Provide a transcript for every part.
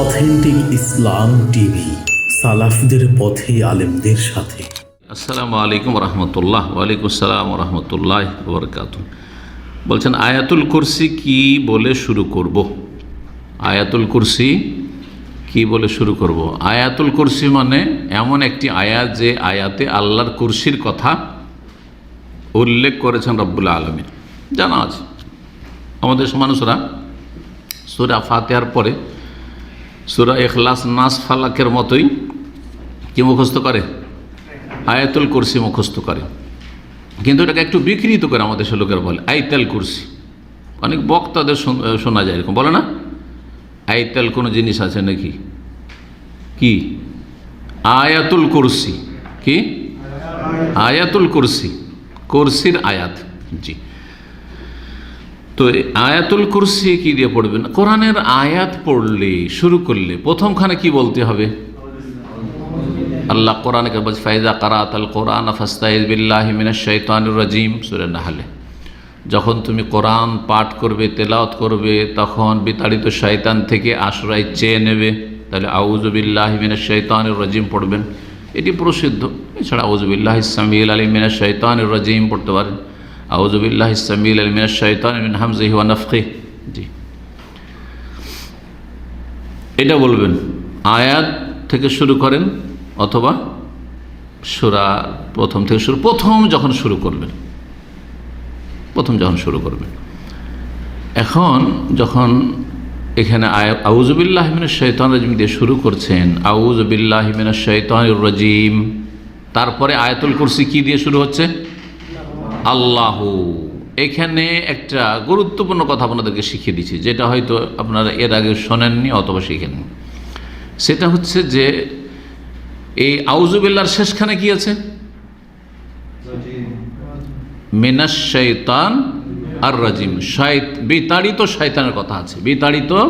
Authentic ইসলাম TV, সালাফদের পথে আলেমদের সাথে। আসসালামু আলাইকুম রহমতুল্লাহ ওয়ালাইকুম আসসালাম রহমতুল্লাহ বরকাত বলছেন, আয়াতুল কুরসি কি বলে শুরু করব? আয়াতুল কুরসি কি বলে শুরু করব? আয়াতুল কুরসি মানে এমন একটি আয়াত যে আয়াতে আল্লাহর কুরসির কথা উল্লেখ করেছেন রব্বুল আলমী জানা আছে। আমাদের মানুষরা সুরা ফাতেহার পরে সুরা এখলাস নাস ফালাকের মতোই কি মুখস্থ করে? আয়াতুল কুরসি মুখস্থ করে। কিন্তু এটাকে একটু বিকৃত করে আমাদের সে লোকের বলে, আইতাল কুরসি। অনেক বক্তাদের শোনা যায় এরকম। বলে না? আইতাল কোনো জিনিস আছে নাকি? কি? আয়াতুল কুরসি। কি? আয়াতুল কুরসি। কুরসির আয়াত। জি। তো আয়াতুল কুরসি কি দিয়ে পড়বেন? কোরআনের আয়াত পড়লে, শুরু করলে প্রথমখানে কি বলতে হবে? আল্লাহ কোরআন ফাইজা কারাত আল কোরআন ফাস্তাইজ বিল্লাহ মিনাশ শৈতানুর রাজিম সুরে নাহালে। যখন তুমি কোরআন পাঠ করবে তেলাওত করবে, তখন বিতাড়িত শয়তান থেকে আশ্রয় চেয়ে নেবে। তাহলে আউজবিল্লাহ মিনাশ শৈতানুর রাজিম পড়বেন। এটি প্রসিদ্ধ। এছাড়া আউজবিল্লাহ ইসলামিল আলী মিনা শৈতানুর রাজিম পড়তে পারেন। আউজবিল্লাহ জি। এটা বলবেন, আয়াত থেকে শুরু করেন অথবা সুরা প্রথম থেকে শুরু, প্রথম যখন শুরু করবেন। প্রথম যখন শুরু করবেন। এখন যখন এখানে আউজবিল্লাহমিন শৈতান রাজিম দিয়ে শুরু করছেন আউজবিল্লাহমিন শৈতান রাজিম, তারপরে আয়াতুল কুরসি কি দিয়ে শুরু হচ্ছে? আল্লাহ। এখানে একটা গুরুত্বপূর্ণ কথা আপনাদেরকে শিখিয়ে দিচ্ছি, যেটা হয়তো আপনারা এর আগে শোনেননি অথবা শিখেননি। সেটা হচ্ছে যে, এই আউজুবিল্লার শেষখানে কি আছে? মিনাস শৈতান আর রাজিম। শয়ত, বিতাড়িত শয়তানের কথা আছে। বিতাড়িত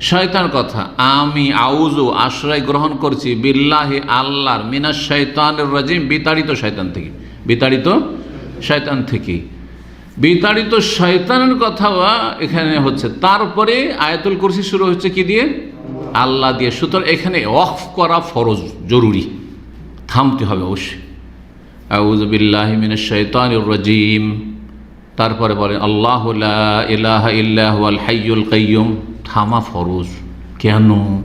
শয়তানের কথা। আমি আউজু আশ্রয় গ্রহণ করছি বিল্লাহে আল্লাহর মিনাস শৈতানের রাজিম, বিতাড়িত শয়তান থেকে। বিতাড়িত শয়তান থেকে। বিতাড়িত শয়তানের কথা এখানে হচ্ছে, তারপরে আয়াতুল কুরসি শুরু হচ্ছে কি দিয়ে? আল্লাহ দিয়ে। সুতরাং এখানে অফ করা ফরজ, জরুরি। থামতে হবে অবশ্যই। আউজবিল্লাহমিন শৈতান রাজিম। তারপরে বলেন, আল্লাহ ইলাহা ইল্লাহু আল হাইয়ুল কাইয়ুম। থামা ফরজ। কেন?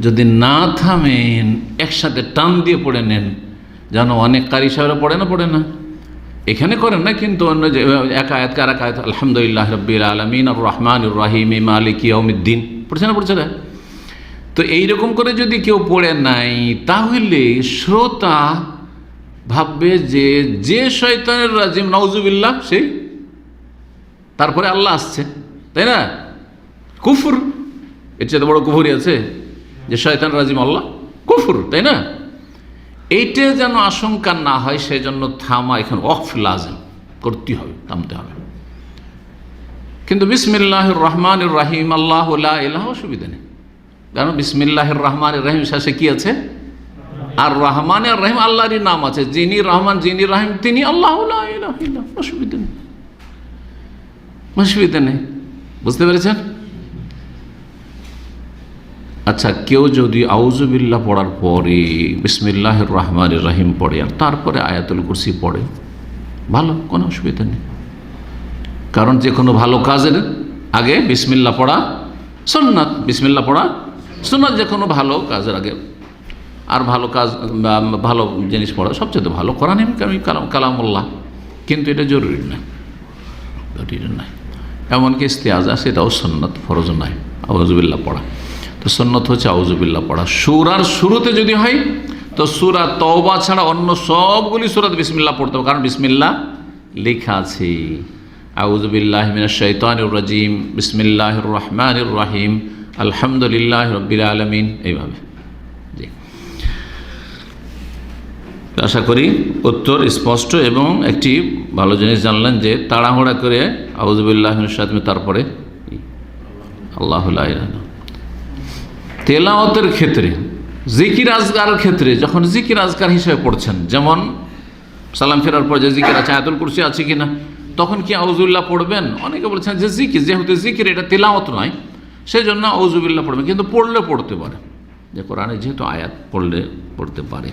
যদি না থামেন, একসাথে টান দিয়ে পড়ে নেন, যেন অনেক কারি সাহেবরা পড়ে না পড়ে না। এখানে করেন না, কিন্তু অন্য যে, এক আয়াত কার এক আয়াত, আলহামদুলিল্লাহ রব্বিল আলমিন আর রহমান রাহিম, মালিক ইয়মিদ্দিন পড়ছে না পড়ছে না? তো এইরকম করে যদি কেউ পড়ে নাই, তাহলে শ্রোতা ভাববে যে যে শয়তানের রাজিম নওজুবিল্লাহ সেই। তারপরে আল্লাহ আসছে, তাই না? কুফুর। এর চেয়ে বড় কুফুরি আছে। যে শয়তান রাজিম আল্লাহ, কুফুর, তাই না? এইটা যেন আশঙ্কা না হয় সেই জন্য থামা এখন অফ লাজেম করতে হবে, থামতে হবে। কিন্তু বিসমিল্লাহ রহমান রাহিম, আল্লাহ এলাহ অসুবিধা নেই। কারণ বিসমিল্লাহ রহমান রহিম, শেষে কি আছে? আর রহমান আর রহিম আল্লাহরই নাম আছে। যিনি রহমান, যিনি রাহিম, তিনি আল্লাহ অসুবিধা নেই। অসুবিধা নেই। বুঝতে পেরেছেন? আচ্ছা কেউ যদি আউজুবিল্লাহ পড়ার পরে বিসমিল্লাহ রহমান রাহিম পড়ে আর তারপরে আয়াতুল কুরসি পড়ে, ভালো, কোনো অসুবিধা নেই। কারণ যে কোনো ভালো কাজের আগে বিসমিল্লা পড়া সুন্নাত বিসমিল্লা পড়া সুন্নাত, যে কোনো ভালো কাজের আগে। আর ভালো কাজ ভালো জিনিস পড়া সবচেয়ে ভালো, কোরআন আমি কালাম, কালামুল্লাহ। কিন্তু এটা জরুরি না, জরুরি নাই এমনকি ইস্তেয়াজা, সেটাও সন্ন্যত ফরজ নাই আউজুবিল্লা পড়া। তো সন্ন্যত হচ্ছে আউজুবিল্লা পড়া। সুরার শুরুতে যদি হয়, তো সুরা তওবা ছাড়া অন্য সবগুলি সুরাত বিসমিল্লা পড়তে হবে। কারণ বিসমিল্লা লেখা আছে। আউজুবিল্লাহ মিনা রাজিম। বিসমিল্লাহ রহমানুর রাহিম। আলহামদুলিল্লাহ রব্বিল আলমিন। এইভাবে। আশা করি উত্তর স্পষ্ট এবং একটি ভালো জিনিস জানলেন যে তাড়াহুড়া করে আউজুবিল্লাহ সাদমে তারপরে আল্লাহ তেলাওয়াতের ক্ষেত্রে, জিকির আজগারের ক্ষেত্রে, যখন জিকির আজগার হিসেবে পড়ছেন, যেমন সালাম ফেরার পর যে জিকির আছে, আয়াতুল কুরসি আছে কি না তখন কি আউজুল্লাহ পড়বেন? অনেকে বলছেন যে জিকির, যেহেতু জিকির এটা তেলাওত নয় সেই জন্য আউজুবিল্লাহ পড়বেন, কিন্তু পড়লে পড়তে পারে। যে কোরআনে যেহেতু আয়াত পড়লে পড়তে পারে।